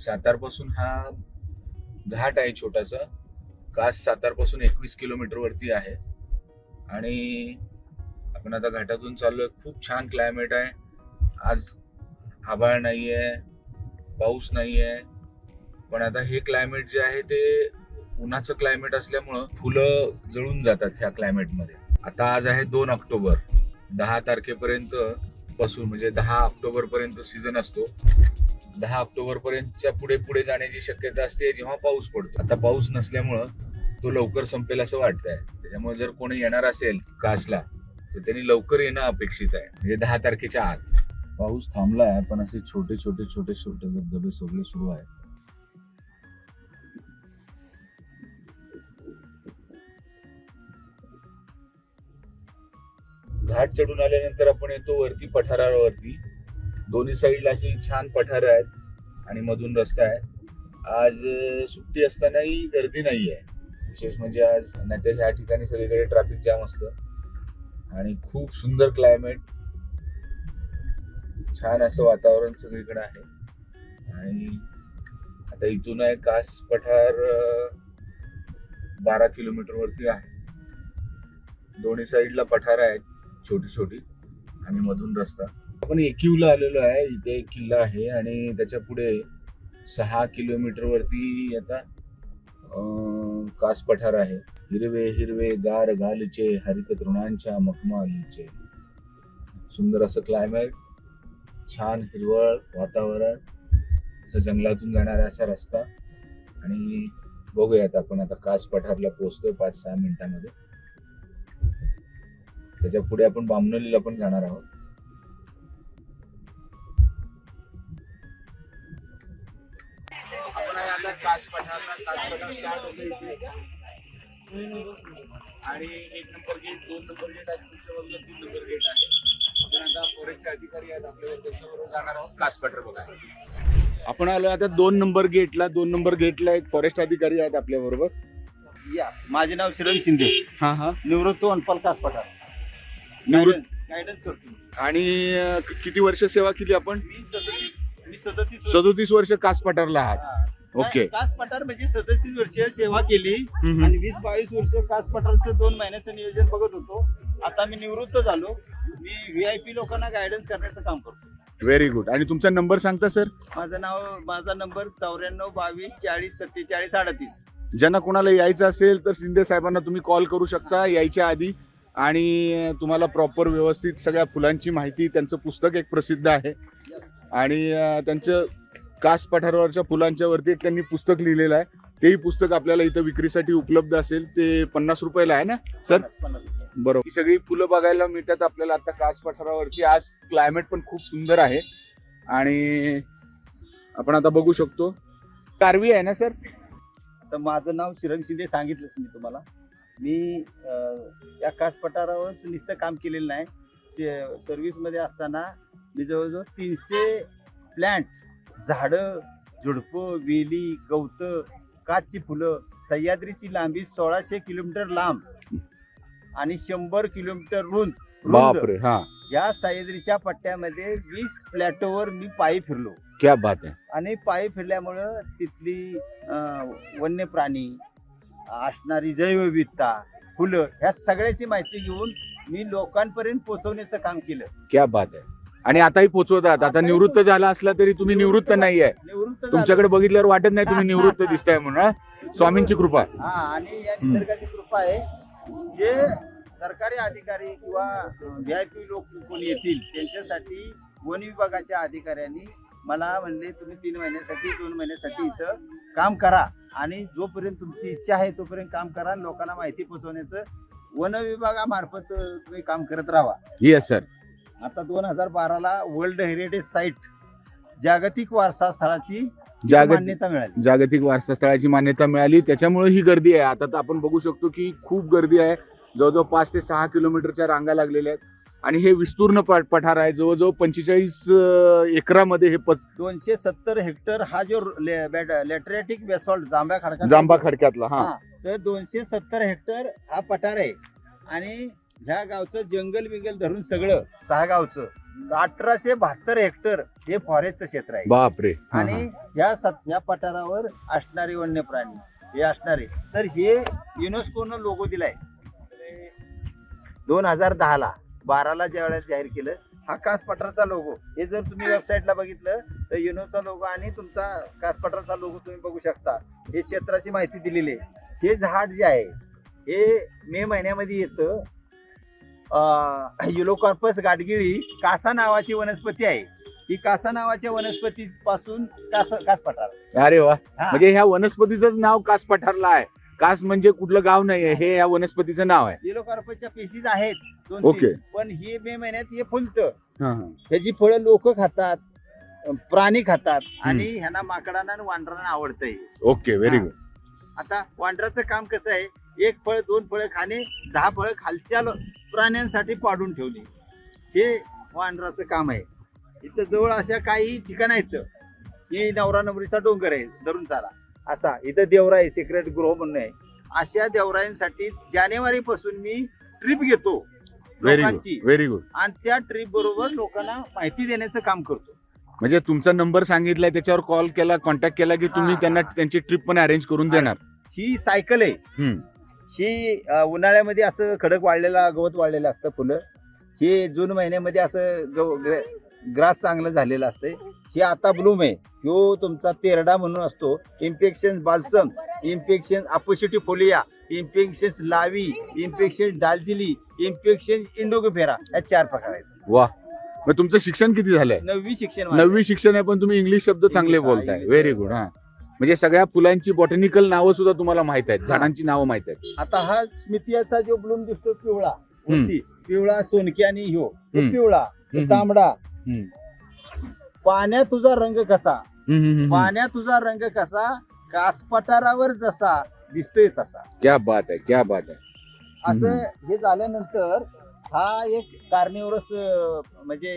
सातारपासून हा घाट आहे छोटासा. कास सातारपासून एकवीस किलोमीटरवरती आहे. आणि आपण आता घाटातून चाललो आहे खूप छान क्लायमेट आहे. आज आभाळ नाही आहे पाऊस नाही आहे पण आता हे क्लायमेट जे आहे ते उन्हाचं क्लायमेट असल्यामुळं फुलं जळून जातात ह्या क्लायमेटमध्ये. आता आज आहे दोन ऑक्टोबर. दहा तारखेपर्यंत पासून म्हणजे दहा ऑक्टोबरपर्यंत सीझन असतो. दहा ऑक्टोबर पर्यंतच्या पुढे पुढे जाण्याची शक्यता असते जेव्हा पाऊस पडतो. आता पाऊस नसल्यामुळं तो लवकर संपेल असं वाटतंय. त्याच्यामुळे जर कोणी येणार असेल कासला तर त्यांनी लवकर येणं अपेक्षित आहे. म्हणजे दहा तारखेच्या आत. पाऊस थांबला आहे पण असे छोटे छोटे छोटे छोटे धबधबे सगळे सुरू आहेत. घाट चढून आल्यानंतर आपण येतो वरती पठारावरती. दोन्ही साईडला अशी छान पठार आहेत आणि मधून रस्ता आहे. आज सुट्टी असतानाही गर्दी नाही आहे. विशेष म्हणजे आज नाहीतर ह्या ठिकाणी सगळीकडे ट्रॅफिक जाम असतं. आणि खूप सुंदर क्लायमेट छान असं वातावरण सगळीकडे आहे. आणि आता इथून आहे कास पठार बारा किलोमीटर वरती आहे. दोन्ही साईडला पठार आहेत छोटी छोटी आणि मधून रस्ता. आपण एकिवला आलेलो आहे. इथे एक किल्ला आहे आणि त्याच्या पुढे सहा किलोमीटरवरती आता कास पठार आहे. हिरवे हिरवे गार गालचे हरित तृणांच्या मखमालीचे. सुंदर असं क्लायमेट छान हिरवळ वातावरण. असं जंगलातून जाणारा असा रस्ता. आणि बघूयात आपण आता कास पठारला पोहोचतोय पाच सहा मिनिटांमध्ये. त्याच्या पुढे आपण बामनोलीला पण जाणार आहोत. स्टार्ट होतं इथे. आणि एक नंबर गेट दोन नंबर गेट आहे तुमच्या बाजूला तीन नंबर गेट आहे. आपण आता फॉरेस्टचे अधिकारी आहेत. आपल्याला त्यांच्याबरोबर जाणार आहोत. कास पठार बघा. आपण आलो आता दोन नंबर गेटला दोन नंबर गेटला एक फॉरेस्ट अधिकारी आहेत आपल्या बरोबर या. माझे नाव श्रीरंग शिंदे. हा हा. निवृत्त वनपाल कास पठार निवृत्त गायडन्स करतो. आणि किती वर्ष सेवा केली आपण? मी सदतीस मी सदतीस वर्ष- सदोतीस वर्ष कास पठारला आहात. ओके. कास पठार म्हणजे सदतीस वर्ष सेवा केली. हम्म. आणि वीस बावीस वर्ष कास पठारचं दोन महिन्याचं नियोजन बघत होतो. आता मी निवृत्त झालो. मी व्ही आय पी लोकांना गायडन्स करण्याचं काम करतो. व्हेरी गुड आणि तुमचा नंबर सांगता सर माझं नाव माझा नंबर चौऱ्याण्णव बावीस चाळीस सत्तेचाळीस अडतीस. ज्यांना कोणाला यायचं असेल तर शिंदे साहेबांना तुम्ही कॉल करू शकता यायच्या आधी. आणि तुम्हाला प्रॉपर व्यवस्थित सगळ्या फुलांची माहिती त्यांचं पुस्तक एक प्रसिद्ध आहे. आणि अं, त्यांचं कास पठारावरच्या फुलांच्या वरती एक त्यांनी पुस्तक लिहिलेलं आहे. तेही पुस्तक आपल्याला इथं विक्रीसाठी उपलब्ध असेल. ते पन्नास रुपयाला आहे ना सर. बरोबर. ही सगळी फुलं बघायला मिळतात आपल्याला. आता कास पठारावरची आज क्लायमेट पण खूप सुंदर आहे. आणि आपण आता बघू शकतो. कारवी आहे ना सर? तर माझं नाव श्रीरंग शिंदे सांगितलंच मी तुम्हाला. मी या कास पठारावर नुसतं काम केलेलं नाही. सर्व्हिसमध्ये असताना मी जवळजवळ तीनशे प्लॅन्ट झाडं झुडपं वेली गवतं काचची फुलं सह्याद्रीची लांबी सोळाशे किलोमीटर लांब आणि शंभर किलोमीटर रुंद. बापरे हा. या सह्याद्रीच्या पट्ट्यामध्ये वीस प्लॅटोवर मी पायी फिरलो. क्या बात आहे. आणि पायी फिरल्यामुळं तिथली अं, वन्य प्राणी असणारी जैवविविधता फुलं ह्या सगळ्याची माहिती घेऊन मी लोकांपर्यंत पोहोचवण्याचं काम केलं. क्या बात आहे. आणि आताही पोचवतात. आता आताही निवृत्त झाला असला तरी तुम्ही निवृत्त नाही. आहे. तुमच्याकडे बघितल्यावर वाटत नाही तुम्ही निवृत्त दिसताय म्हणून? स्वामींची कृपा. हा आणि या निसर्गाची कृपा आहे. जे सरकारी अधिकारी किंवा व्ही आय पी लोक कोणी येतील त्यांच्यासाठी वन विभागाच्या अधिकाऱ्यांनी मला म्हणले तुम्ही तीन महिन्यासाठी दोन महिन्यासाठी इथं काम करा आणि जोपर्यंत तुमची इच्छा आहे तोपर्यंत काम करा. लोकांना माहिती पोहोचवण्याचं वन विभागामार्फत तुम्ही काम करत राहा. येस सर आता दोन हजार बाराला वर्ल्ड हेरिटेज साईट जागतिक वारसा स्थळाची मान्यता मिळाली. जागतिक वारसा स्थळाची मान्यता मिळाली. त्याच्यामुळे ही गर्दी आहे. आता तर आपण बघू शकतो की खूप गर्दी आहे. जवळजवळ पाच ते सहा किलोमीटरच्या रांगा लागलेल्या आहेत. आणि हे विस्तीर्ण पठार आहे. जवळजवळ पंचेचाळीस एकरामध्ये हे दोनशे सत्तर हेक्टर हा जो लॅट्रॅटिक बेसॉल्ट जांभ्या खडका जांबा खडक्यातला हा. हा. तर दोनशे सत्तर हेक्टर हा पठार आहे. आणि ह्या गावचं जंगल बिंगल धरून सगळं. सहा गावचं. अठराशे बहात्तर हेक्टर हे फॉरेस्टचं क्षेत्र आहे. बापरे. आणि या सत या पठारावर असणारे वन्य प्राणी हे असणारे. तर हे युनेस्कोनं लोगो दिलाय. दोन हजार दहाला बाराला ज्या वेळेस जाहीर केलं हा कास पठाराचा लोगो हे जर तुम्ही वेबसाईटला बघितलं तर युनोचा लोगो आणि तुमचा कास पठाराचा लोगो तुम्ही बघू शकता. हे क्षेत्राची माहिती दिलेली आहे. हे झाड जे आहे हे मे महिन्यामध्ये येतं. युलोकॉर्पस गाडगिळी कासा नावाची वनस्पती आहे. ही कासा नावाच्या वनस्पती पासून कास कास पठार. अरे वा. हा. म्हणजे ह्या वनस्पतीचंच नाव कास पठारला आहे. कास म्हणजे कुठलं गाव नाहीये हे. या वनस्पतीचं नाव आहे. युलोकॉर्पसच्या पेशीज आहेत दोन ओके. पण हे मे महिन्यात हे फुलतं. हा, हा. ह्याची फळं लोक खातात अं, प्राणी खातात आणि ह्यांना माकडांना आणि वांढरांना आवडतंय. ओके व्हेरी हा. गुड आता वांढराचं काम कसं आहे? एक फळ दोन फळं खाणे दहा फळं खालच्या लो- प्राण्यांसाठी पाडून ठेवली. हे वांढराचं काम आहे. इथं जवळ अशा काही ठिकाणं आहेत. ही नवरा नवरीचा डोंगर आहे धरून चाला. असा. इथं देवराय सिक्रेट गृह म्हणून आहे. अशा देवरायांसाठी जानेवारी पासून मी ट्रिप घेतो व्हेरी गुड लोकांची. व्हेरी गुड आणि त्या ट्रिप बरोबर लोकांना माहिती देण्याचं काम करतो. म्हणजे तुमचा नंबर सांगितलाय त्याच्यावर कॉल केला कॉन्टॅक्ट केला की तुम्ही हा, त्यांना. त्यांची ट्रिप पण अरेंज करून देणार. ही सायकल आहे. हम्म. ही उन्हाळ्यामध्ये असं खडक वाढलेला गवत वाढलेलं असतं फुलं. हे जून महिन्यामध्ये असं गव ग्रास चांगलं झालेलं असते हे आता ब्लूम आहे. ह्यो तुमचा तेरडा म्हणून असतो. इन्फेक्शन बाल्सम इन्फेक्शन अपोसिटिफोलिया इन्फेक्शन लावी इन्फेक्शन डालजिली इन्फेक्शन इंडोगोफेरा या चार प्रकार आहेत. वा. मग तुमचं शिक्षण किती झालंय? नववी शिक्षण. नववी शिक्षण आहे पण तुम्ही इंग्लिश शब्द चांगले बोलताय. व्हेरी गुड हा. म्हणजे सगळ्या फुलांची बॉटनिकल नावं सुद्धा तुम्हाला माहीत आहेत. झाडांची नावं माहीत आहेत आता हा स्मितियाचा जो ब्लूम दिसतो पिवळा. वरती, पिवळा सोनकी आणि ह्यो तो हम्म. पिवळा तो हम्म. तांबडा हम्म. पाण्यात तुझा रंग कसा हम्म, हम्म, हम्म. पाण्यात तुझा रंग कसा कासपठारावर जसा दिसतोय तसा क्या बात आहे क्या बात आहे असं हे झाल्यानंतर हा एक कार्निवरस म्हणजे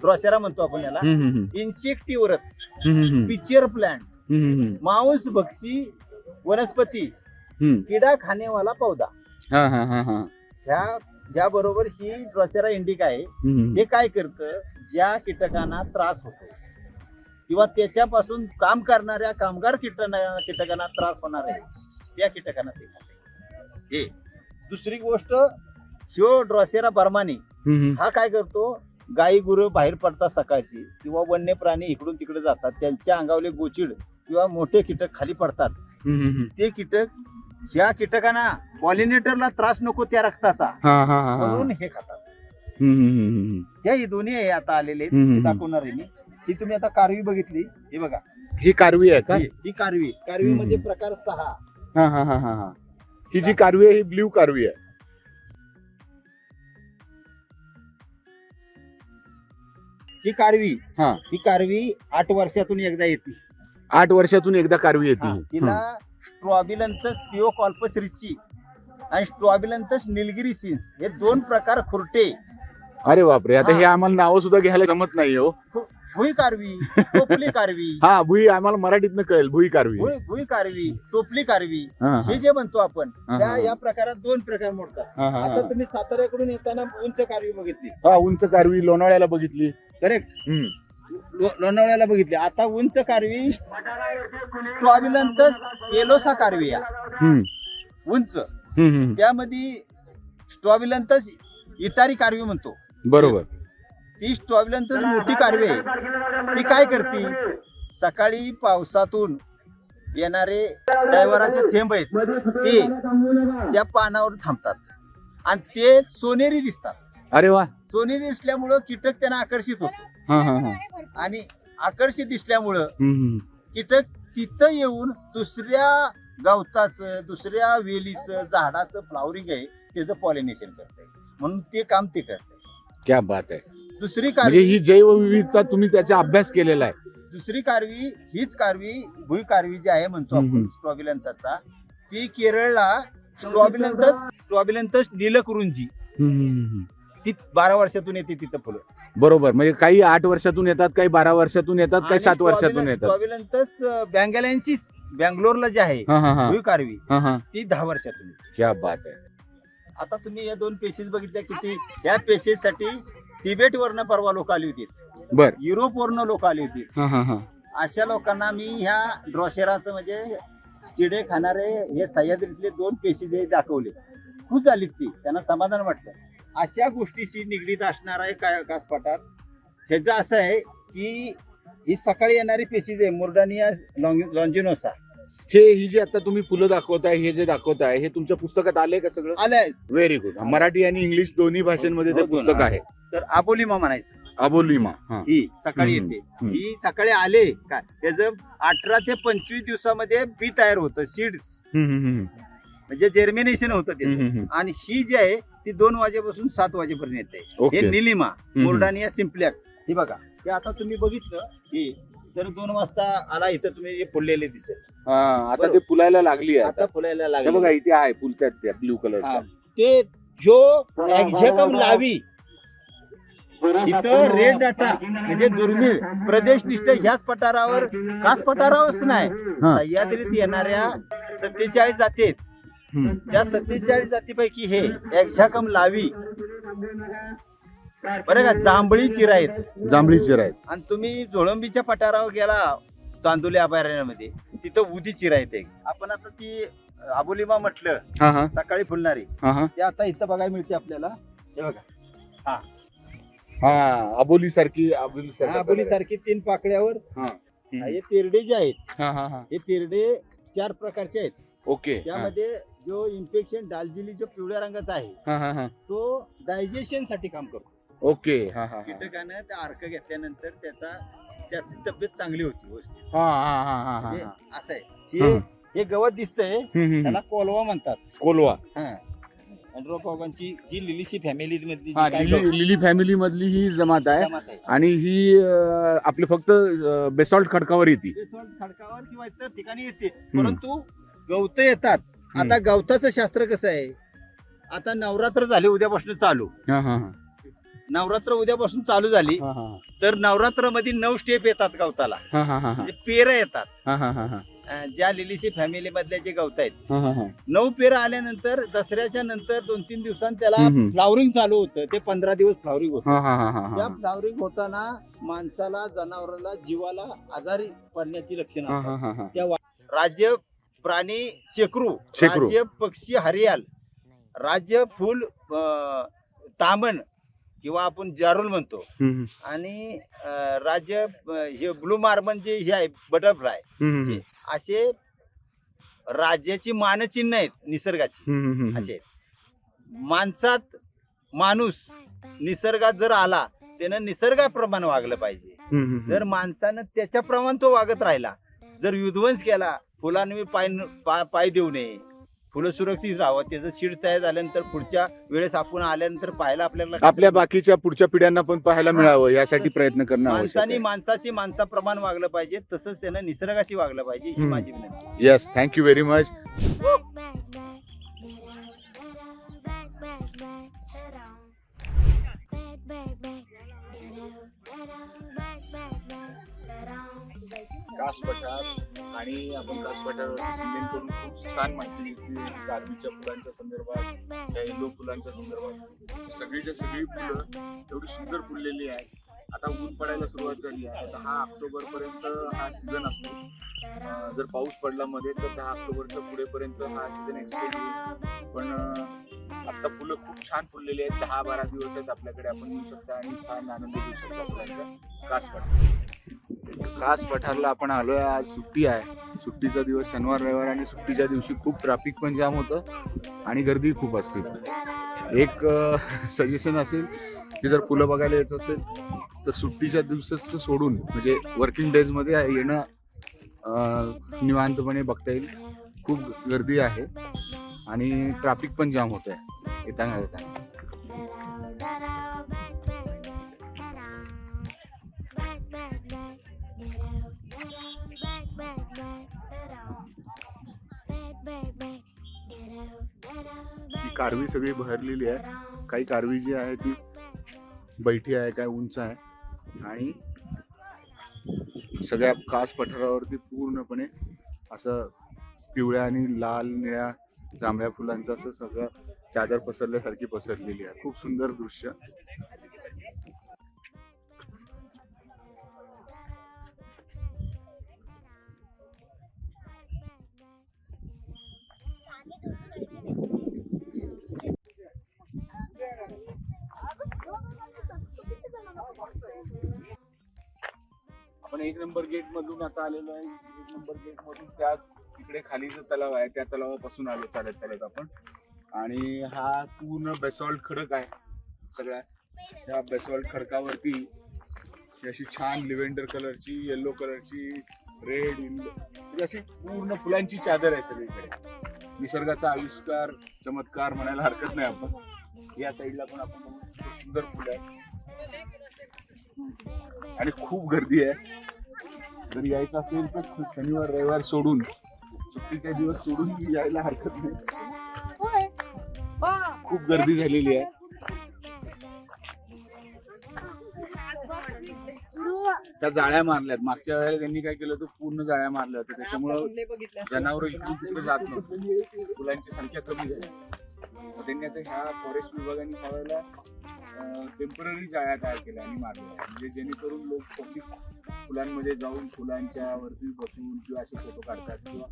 ड्रॉसेरा म्हणतो आपण याला. इन्सेक्टिव्हरस. पिचियर प्लांट मांस भक्षी वनस्पती. किडा खाणेवाला पौधा हा, हा, हा, हा. ह्या ह्या बरोबर ही ड्रॉसेरा इंडिका आहे. हे काय करतं ज्या कीटकांना त्रास होतो किंवा त्याच्यापासून काम करणाऱ्या कामगार कीटना कीटकांना त्रास होणार आहे त्या कीटकांना ते खाते. हे दुसरी गोष्ट ह्यो ड्रॉसेरा बर्मानी. हा काय करतो गाई गुरं बाहेर पडतात सकाळची किंवा वन्य प्राणी इकडून तिकडे जातात त्यांच्या अंगावले गोचिड किंवा मोठे कीटक खाली पडतात. ते कीटक ह्या कीटकांना पॉलिनेटरला त्रास नको त्या रक्ताचा. म्हणून हे खातात. ही दोन्ही आहे आता आलेले. दाखवणार आहे मी. ही तुम्ही आता कारवी बघितली. हे बघा. ही कारवी आहे का? ही कारवी. कारवी. मध्ये प्रकार सहा. हा हा हा हा हा. ही जी कारवी आहे ही ब्ल्यू कारवी आहे. ही कारवी हा. ही कारवी आठ वर्षातून एकदा येते आठ वर्षातून एकदा कारवी येते हा, ही. तिला स्ट्रॉबिलंतस पिओकॉल्पस रिची आणि स्ट्रॉबिलंतस निलगिरी सिन्स हे दोन प्रकार खुरटे अरे बापरे आता हा. हे आम्हाला नावं सुद्धा घ्यायला जमत नाही हो भुई कारवी टोपली कारवी हा भुई आम्हाला मराठीतनं कळेल भुई कारवी भुई भुई कारवी टोपली कारवी हा, हा. हे जे म्हणतो आपण हा, त्या हा. या प्रकारात दोन प्रकार मोडतात हा, हा, आता हा. तुम्ही साताऱ्याकडून येताना उंच कारवी बघितली हा उंच कारवी लोणावळ्याला बघितली करेक्ट हम्म. लो- लोणावळ्याला बघितली आता उंच कारवी स्ट्रॉबिलंतस केलोसा कारवी या हम्म. उंच हम्म, हम्म. त्यामध्ये स्ट्रॉबिलंतस इटारी कारवी म्हणतो बरोबर ती स्ट्रॉबिलंतस मोठी कारवी आहे. ती काय करते? सकाळी पावसातून येणारे ड्रायव्हराचे थेंब आहेत. ते त्या पानावर थांबतात. आणि ते सोनेरी दिसतात. अरे वा. सोनेरी दिसल्यामुळं कीटक त्यांना आकर्षित होतो. हा हा हा. आणि आकर्षित दिसल्यामुळं हम्म. कीटक तिथं येऊन दुसऱ्या गवताचं दुसऱ्या वेलीचं झाडाचं फ्लावरिंग आहे त्याचं पॉलिनेशन करतंय. म्हणून ते काम ते करतंय. क्या बात आहे. दुसरी म्हणजे कारवी ही जैवविविधता तुम्ही त्याचा अभ्यास केलेला आहे. दुसरी कारवी हीच कारवी भुई कारवी जी आहे म्हणतो हम्म, आपण हम्म. स्ट्रॉबिलंताचा ती केरळला स्ट्रॉबिलंतस स्ट्रॉबिलंतस नीलकुरुंजी. हम्म, हम्म, हम्म. ती बारा वर्षातून येते तिथं फुलं बरोबर म्हणजे काही आठ वर्षातून येतात काही बारा वर्षातून येतात काही सात वर्षातून येतात. स्ट्रॉबिलंतस बँगॅलेन्सिस बँगलोरला जे आहे हा हा हा. भुई कारवी हा हा. ती दहा वर्षातून येते. क्या बात आहे. आता तुम्ही या दोन पेशीस बघितल्या किती? ह्या पेशीसाठी तिबेट वरनं परवा लोक आली होती. बर. युरोप वरनं लोक आली होती. हा हा हा. अशा लोकांना मी ह्या ड्रॉशेराचं म्हणजे किडे खाणारे हे सह्याद्रीतले दोन पेशी जे दाखवले खुश झालीत ती. त्यांना समाधान वाटलं. अशा गोष्टीशी निगडीत असणार आहे काय कासपाटात ह्याचं असं आहे की ही सकाळी येणारी पेशीज आहे मुर्डानिया लॉन्जिनोसा हे ही जी आता तुम्ही फुलं दाखवताय हे जे दाखवताय हे तुमच्या पुस्तकात आले का सगळं? आलंय. व्हेरी गुड मराठी आणि इंग्लिश दोन्ही भाषांमध्ये ते हो. पुस्तक आहे. तर आबोलीमा म्हणायचं. अबोलिमा हा. ही सकाळी हम्म, येते. हम्म. ही सकाळी आले काय? त्याचं अठरा ते पंचवीस दिवसामध्ये बी तयार होतं सीड्स. हम्म, हम्म, हम्म. म्हणजे जर्मिनेशन होतं हम्म, त्याचं हम्म, हम्म. आणि ही जी आहे ती दोन वाजेपासून सात वाजेपर्यंत येते. ओके. हे निलिमा हम्म. Murdannia simplex. हे बघा हे आता तुम्ही बघितलं हे तर दोन वाजता आला इथं तुम्ही हे फुललेले दिसेल. हा, आता ते बरोबर. फुलायला लागली आहे आता आता. फुलायला हे लागले. बघा इथे आहे फुलत्यात त्या ब्लू कलरच्या. हा. ते जो एक्झॅकम लावी इथं रेड डाटा म्हणजे दुर्मिळ प्रदेशनिष्ठ ह्याच पठारावर खास पठारावरच नाही. सह्याद्रीत येणाऱ्या सत्तेचाळीस जाती आहेत हम्म. त्या सत्तेचाळीस जातीपैकी हे एक्झॅकम लावी. बरं का जांभळी चिरा आहेत जांभळी चिर आहेत आणि तुम्ही झोळंबीच्या पठारावर गेला चांदोली अभयारण्यामध्ये. तिथं उदी चिरा येते आपण आता ती आबोलीमा म्हटलं सकाळी फुलणारी. ते आता इथं बघायला मिळते आपल्याला. हे बघा. हा. अबोली सारखी अबोली हा, आबोली सारखी तीन पाकळ्यावर हा. हे तेरडे जे आहेत हा हा हा. हे तेरडे चार प्रकारचे आहेत. ओके हा. त्यामध्ये जो इन्फेक्शन डालजिली जो पिवळ्या रंगाचा आहे हा हा हा. तो डायजेशनसाठी काम करतो. ओके हा हा हा. कीटकानं त्या अर्क घेतल्यानंतर त्याचा त्याची तब्येत चांगली होती हा हा हा हा हा. म्हणजे हा. असं आहे. हे. हे गवत दिसतंय हम्म, हम्म, त्याला हम्म. कोलवा म्हणतात. कोलवा. हा. जी लिलिशी फॅमिली मधली हा लिली लिली फॅमिली मधली ही जमात आहे. जमात आहे. आणि ही अं, आपली फक्त बेसॉल्ट खडकावर येते. खडकावर किंवा इतर ठिकाणी येते. परंतु गवत येतात. आता गवताचं शास्त्र कसं आहे? आता नवरात्र झाले उद्यापासून चालू. हा हा हा. नवरात्र उद्यापासून चालू झाली हा हा तर नवरात्रमध्ये नऊ स्टेप येतात गवताला. हा हा हा हा. म्हणजे पेरं येतात. हा हा हा हा. अं, ज्या लिलीशी फॅमिली मधल्या जे गवत आहेत हा हा हा. नऊ पेरं आल्यानंतर दसऱ्याच्या नंतर दोन तीन दिवसांनी त्याला हम्म. फ्लावरिंग चालू होतं ते पंधरा दिवस फ्लावरिंग होतं हा हा हा हा त्या हा. फ्लावरिंग होताना माणसाला जनावराला जीवाला आजारी पडण्याची लक्षणं हा असतात. हा हा हा. राज्य प्राणी शेकरू शेकरू. राज्य पक्षी हरियाल राज्य फुल अं, तामण किंवा आपण जारूल म्हणतो हम्म. आणि अं, राज्य अं, हे ब्लू मार्बन जे हे आहे बटरफ्लाय हम्म, हम्म, असे राज्याची मानचिन्ह आहेत निसर्गाची हम्म, हम्म, हम्म. असे आहेत. माणसात माणूस निसर्गात जर आला त्यानं निसर्गाप्रमाणे वागलं पाहिजे हम्म, हम्म, हम्म. जर माणसानं त्याच्याप्रमाणे तो वागत राहिला जर विध्वंस केला फुलांनी पाय पा- पाय देऊ नये फुलं सुरक्षित राहावं त्याचं शीड तयार झाल्यानंतर पुढच्या वेळेस आपण आल्यानंतर पाहायला आपल्याला आपल्या बाकीच्या पुढच्या पिढ्यांना पण पाहायला मिळावं यासाठी प्रयत्न करणं आवश्यक माणसाने माणसाशी माणसाप्रमाणे वागलं पाहिजे तसंच त्यानं निसर्गाशी वागलं पाहिजे ही हम्म. माझी विनंती yes thank you very much Kaas पठार आणि आपण कास पठारावरती सिमेंट करून खूप छान माहिती घेतली गारबीच्या फुलांच्या संदर्भात त्या येलो फुलांच्या संदर्भात. सगळीच्या सगळी फुलं एवढी सुंदर फुललेली आहेत. आता ऊन पडायला सुरुवात झाली आहे. आता दहा ऑक्टोबर पर्यंत हा सीझन असतो. जर पाऊस पडला मध्ये तर दहा ऑक्टोबरच्या पुढेपर्यंत हा सीझन एक्सटेंड होईल. पण आता फुलं खूप छान फुललेली आहेत. दहा बारा दिवस आहेत आपल्याकडे. आपण येऊ शकता आणि छान आनंद घेऊ शकता फुलांचा कास पठार. कास पठारला आपण आलोय आज. सुट्टी आहे. सुट्टीचा दिवस शनिवार रविवार आणि सुट्टीच्या दिवशी खूप ट्रॅफिक पण जाम होतं आणि गर्दी खूप असते. एक सजेशन असेल की जर फुलं बघायला यायचं असेल तर सुट्टीच्या दिवसाचं सोडून म्हणजे वर्किंग डेजमध्ये येणं निवांतपणे बघता येईल. खूप गर्दी आहे. आणि ट्रॅफिक पण जाम होत आहे येताना येताना कारवी सगळी बहरलेली आहे. काही कारवी जी आहे ती बैठी आहे काय उंच आहे. आणि सगळ्या कास पठारावरती पूर्णपणे असं पिवळ्या आणि लाल निळ्या जांभळ्या फुलांचं असं सगळं चादर पसरल्यासारखी पसरलेली आहे. खूप सुंदर दृश्य. आपण एक नंबर गेट मधून आता आलेलो आहे. एक नंबर गेट मधून त्या तिकडे खाली जो तलाव आहे त्या तलावापासून आलो. चालत चालत आपण. आणि हा पूर्ण बेसॉल्ट खडक आहे सगळ्या या बेसॉल्ट खडकावरती अशी छान लिव्हेंडर कलरची येल्लो कलरची रेड अशी पूर्ण फुलांची चादर आहे सगळीकडे. निसर्गाचा आविष्कार चमत्कार म्हणायला हरकत नाही आपण. या साईडला पण आपण सुंदर फुलं आहे आणि खूप गर्दी आहे. जर यायचं असेल तर शनिवार रविवार सोडून सुट्टीचे दिवस सोडून यायला हरकत नाही. खूप गर्दी झालेली आहे. त्या जाळ्या मारल्यात. मागच्या वेळेला त्यांनी काय केलं होतं? पूर्ण जाळ्या मारल्या होत्या. त्याच्यामुळं जनावर इकडून तिकडे जात नव्हती. फुलांची संख्या कमी झाली. त्यांनी आता ह्या फॉरेस्ट विभागाने त्यावेळेला टेंपररी जाळ्या तयार केल्या आणि मारल्या. म्हणजे जेणेकरून लोक पब्लिक फुलांमध्ये जाऊन फुलांच्या वरती बसून किंवा असे फोटो काढतात किंवा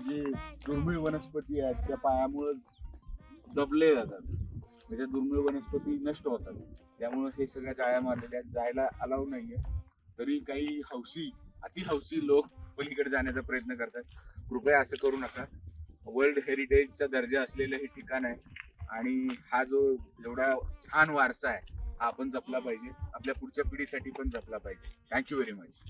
जी दुर्मिळ वनस्पती आहेत त्या पायामुळे दबले जातात. म्हणजे दुर्मिळ वनस्पती नष्ट होतात. त्यामुळे हे सगळ्या जाळ्या मारलेल्या आहेत. जायला अलाव नाहीये. तरी काही हौसी अति हौसी लोक पलीकडे जाण्याचा प्रयत्न करतात. कृपया असं करू नका. वर्ल्ड हेरिटेजचा दर्जा असलेलं हे ठिकाण आहे. आणि हा जो एवढा छान वारसा आहे आपण जपला पाहिजे. आपल्या पुढच्या पिढीसाठी पण जपला पाहिजे. Thank you very much